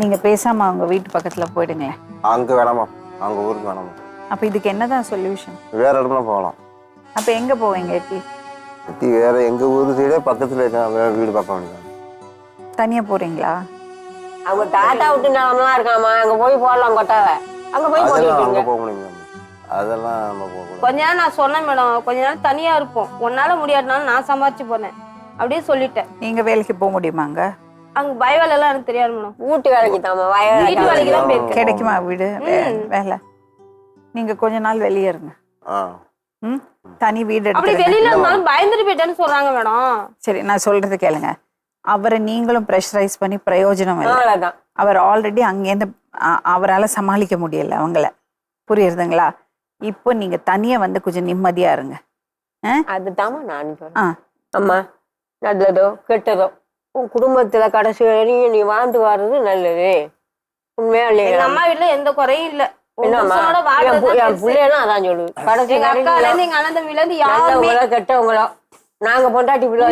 நீங்க பேசாம அவங்க வீட்டு பக்கத்துல போயிடுங்களேன். அங்கே வேணாமா? அங்கே ஊருக்கு வேணாமா? அப்ப இதுக்கு என்னதான் சொல்யூஷன் வேற இடம்லாம் போகலாம். அப்ப எங்க போவீங்க எட்டி? சுற்றி வேற எங்கள் ஊர் சைடே பக்கத்தில் வேற வீடு பார்க்க வேண்டியது? தனியா போறீங்களா? அவங்க தாத்தா விட்டு நிலமெல்லாம் இருக்காமா? அங்க போய் போடலாம் கொட்டாவை. அங்க போய் அதெல்லாம் அங்கே போக முடியுங்க அதெல்லாம் நம்ம போகக்கூடாது கொஞ்ச நேரம் நான் சொன்னேன் மேடம். கொஞ்ச நேரம் தனியா இருப்போம். உன்னால முடியாதுனாலும் நான் சம்பாரிச்சு போனேன். அப்படியே சொல்லிட்டேன். நீங்க வேலைக்கு போக முடியுமாங்க? அங்க பய வேலை எல்லாம் எனக்கு தெரியாது மேடம். வீட்டு வேலைக்கு தாமா வீட்டு வயல் வேலைக்கு தான் போயிருக்கேன். கிடைக்குமா வீடு? வே- வேலை. நீங்க கொஞ்ச நாள் வெளியே இருங்க. ஆ. ம்? தனி வீடு அப்படி எடுத்துருங்க வெளியில இருந்தாலும் பயந்துட்டு போயிட்டேன்னு சொல்றாங்க மேடம். சரி நான் சொல்றது கேளுங்க. அவரை நீங்களும் ப்ரெஷரைஸ் பண்ணி பிரயோஜனம் இல்லை. அவ்வளவுதான் அவர் ஆல்ரெடி அங்கேருந்து அவரால் சமாளிக்க முடியல அவங்கள. புரியுறதுங்களா? இப்போ நீங்க தனியா வந்து கொஞ்சம் நிம்மதியா இருங்க. அதுதாம்மா நான் ஆ. சொல்றேன் அம்மா நல்லதோ கெட்டதோ? உன் குடும்பத்துல கடைசி வரையும் நீ வாழ்ந்து வர்றது நல்லது. உண்மையா எங்க இல்லையா அம்மா வீட்டுல எந்த குறையும் இல்ல. அதான் சொல்லுது. கடைசி எங்க எங்க அண்ணன் இருந்து யாருமே கெட்டவங்களோ நாங்க பொண்டாட்டி பிள்ளை